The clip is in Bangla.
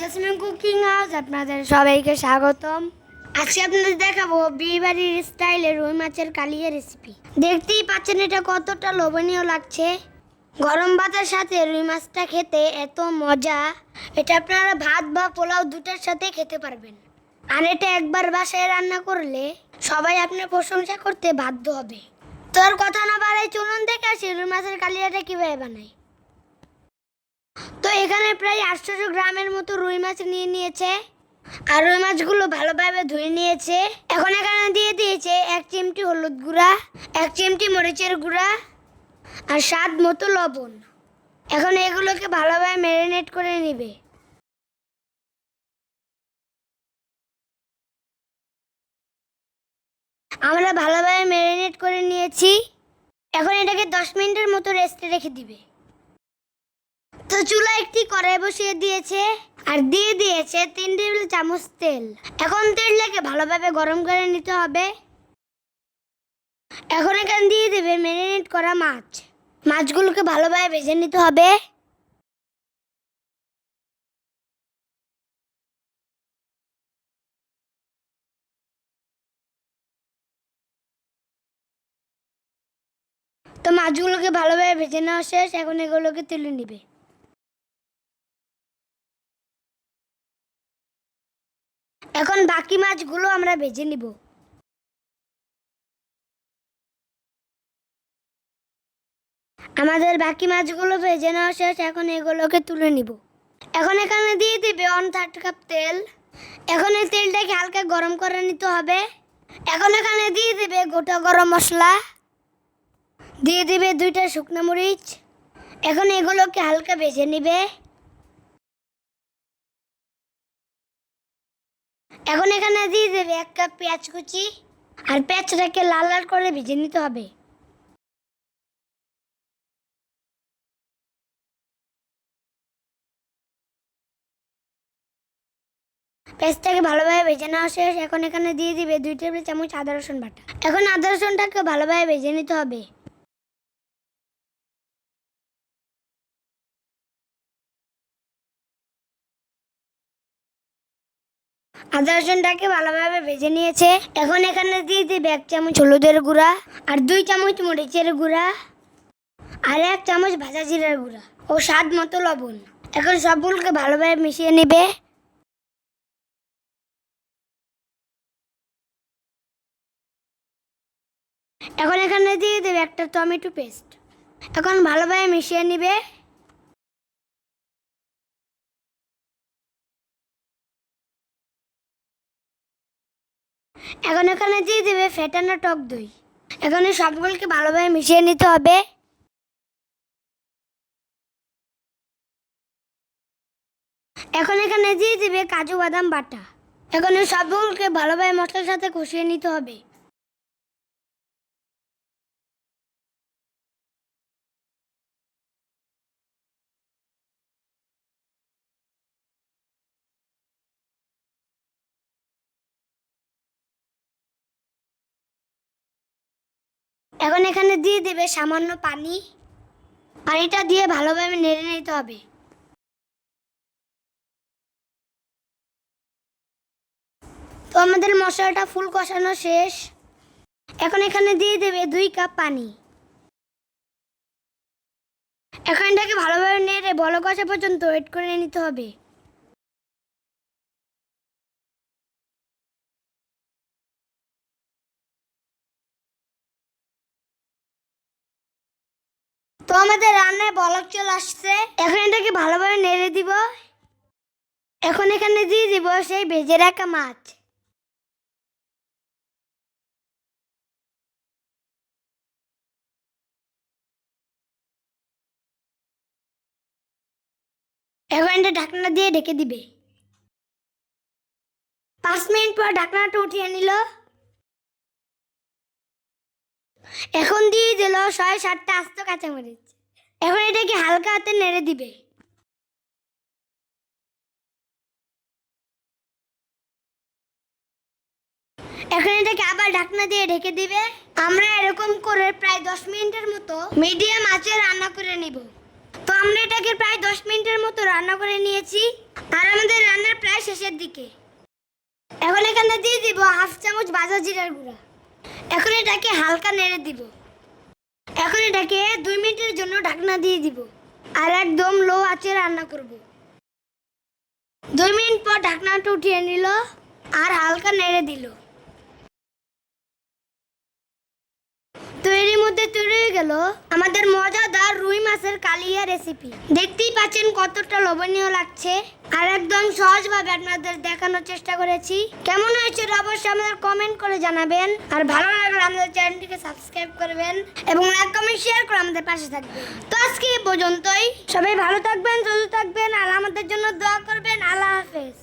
জেসমিন কুকিং হাউস আপনাদের সবাইকে স্বাগতম। আজকে আপনাদের দেখাবো বিয়ে বাড়ির স্টাইলে রুই মাছের কালিয়া রেসিপি দেখতেই পাচ্ছেন এটা কতটা লোভনীয় লাগছে। গরম ভাতের সাথে রুই মাছটা খেতে এত মজা। এটা আপনারা ভাত বা পোলাও দুটার সাথে খেতে পারবেন। আর এটা একবার বাসায় রান্না করলে সবাই আপনার প্রশংসা করতে বাধ্য হবে। তোর কথা না বাড়াই চলুন দেখে আসি রুই মাছের কালিয়াটা কীভাবে বানাই তো এখানে প্রায় আটশোশো গ্রামের মতো রুই মাছ নিয়ে নিয়েছে। আর রুই মাছগুলো ভালোভাবে ধুয়ে নিয়েছে। এখন এখানে দিয়ে দিয়েছে এক চিমটি হলুদ গুঁড়া, এক চিমটি মরিচের গুঁড়া আর স্বাদ মতো লবণ। এখন এগুলোকে ভালোভাবে ম্যারিনেট করে নেবে। আমরা ভালোভাবে ম্যারিনেট করে নিয়েছি। এখন এটাকে দশ মিনিটের মতো রেস্টে রেখে দিবে। তো চুলা একটি কড়াই বসিয়ে দিয়েছে আর দিয়ে দিয়েছে তিন টেবিল চামচ তেল। এখন তেলটাকে ভালোভাবে গরম করে নিতে হবে। এখন এখানে দিয়ে দেবে ম্যারিনেট করা মাছ। মাছগুলোকে ভালোভাবে ভেজে নিতে হবে। তো মাছগুলোকে ভালোভাবে ভেজে নেওয়া শেষ। এখন এগুলোকে তুলে নিবে। এখন বাকি মাছগুলো আমরা ভেজে নিব। আমাদের বাকি মাছগুলো ভেজে নেওয়া শেষ, এখন এগুলোকে তুলে নিব। এখন এখানে দিয়ে দিবে ওয়ান থার্ড কাপ তেল। এখন এই তেলটাকে হালকা গরম করে নিতে হবে। এখন এখানে দিয়ে দিবে গোটা গরম মশলা। দিয়ে দিবে দুইটা শুকনো মরিচ। এখন এগুলোকে হালকা ভেজে নিবে। এখন এখানে দিয়ে দেবে এক কাপ পেঁয়াজ কুচি আর পেঁয়াজটাকে লাল লাল করে ভেজে নিতে হবে। পেঁয়াজটাকে ভালোভাবে ভেজে নেওয়া শেষ। এখন এখানে দিয়ে দিবে দুই টেবিল চামচ আদা রসুন বাটা। এখন আদা রসুনটাকে ভালোভাবে ভেজে নিতে হবে। আদা রসুনটাকে ভালোভাবে ভেজে নিয়েছে। এখন এখানে দিয়ে দিবে এক চামচ হলুদের গুঁড়া আর দুই চামচ মরিচের গুঁড়া আর এক চামচ ভাজা জিরার গুঁড়া ও স্বাদ মতো লবণ। এখন সবগুলোকে ভালোভাবে মিশিয়ে নেবে। এখন এখানে দিয়ে দেবে একটা টমেটো পেস্ট। এখন ভালোভাবে মিশিয়ে নিবে। এখন এখানে দিয়ে দেবে ফেটানো টক দই। এখন সবগুলোকে ভালোভাবে মিশিয়ে নিতে হবে। এখন এখানে দিয়ে দেবে কাজু বাদাম বাটা। এখন সবগুলোকে ভালোভাবে মশলার সাথে কষিয়ে নিতে হবে। এখন এখানে দিয়ে দেবে সামান্য পানি। পানিটা দিয়ে ভালোভাবে নেড়ে নিতে হবে। তো আমাদের মশলাটা ফুল কষানো শেষ। এখন এখানে দিয়ে দেবে দুই কাপ পানি। এখন এটাকে ভালোভাবে নেড়ে বল কষা পর্যন্ত ওয়েট করে নিতে হবে। তো আমাদের রান্নায় বলক চলে আসছে। এখন এটাকে ভালোভাবে নেড়ে দিব। এখন এখানে দিয়ে দিব সেই ভেজে রাখা মাছ। এখন এটা ঢাকনা দিয়ে ঢেকে দিবে। পাঁচ মিনিট পর ঢাকনাটা উঠিয়ে নিল। এখন দিয়ে দিল ছয় সাতটা আস্ত কাঁচামরিচ। এখন এটাকে হালকা হাতে নেড়ে দিবে। এখন এটাকে আবার ঢাকনা দিয়ে ঢেকে দিবে। আমরা এরকম করে প্রায় দশ মিনিটের মতো মিডিয়াম আঁচে রান্না করে নিব। তো আমরা এটাকে প্রায় দশ মিনিটের মতো রান্না করে নিয়েছি। আর আমাদের রান্নার প্রায় শেষের দিকে। এখন এখানে দিয়ে দিব হাফ চামচ ভাজা জিরার গুঁড়া। এখন এটাকে হালকা নেড়ে দিব। এখন এটাকে দুই মিনিটের জন্য ঢাকনা দিয়ে দিব আর একদম লো আঁচে রান্না করব। দুই মিনিট পর ঢাকনাটা উঠিয়ে নিল আর হালকা নেড়ে দিল। গেল। আমাদের মজাদার রুই মাছের কালিয়া রেসিপি দেখতেই পাচ্ছেন কতটা লোভনীয় লাগছে। আর একদম সহজভাবে আপনাদের দেখানোর চেষ্টা করেছি। কেমন হয়েছে অবশ্যই আমাদের কমেন্ট করে জানাবেন। আর ভালো লাগলে আমাদের চ্যানেলটিকে সাবস্ক্রাইব করবেন এবং লাইক কমেন্ট শেয়ার করে আমাদের পাশে থাকবেন। তো আজকে পর্যন্তই। সবাই ভালো থাকবেন, সুস্থ থাকবেন, আর আমাদের জন্য দোয়া করবেন। আল্লাহ হাফেজ।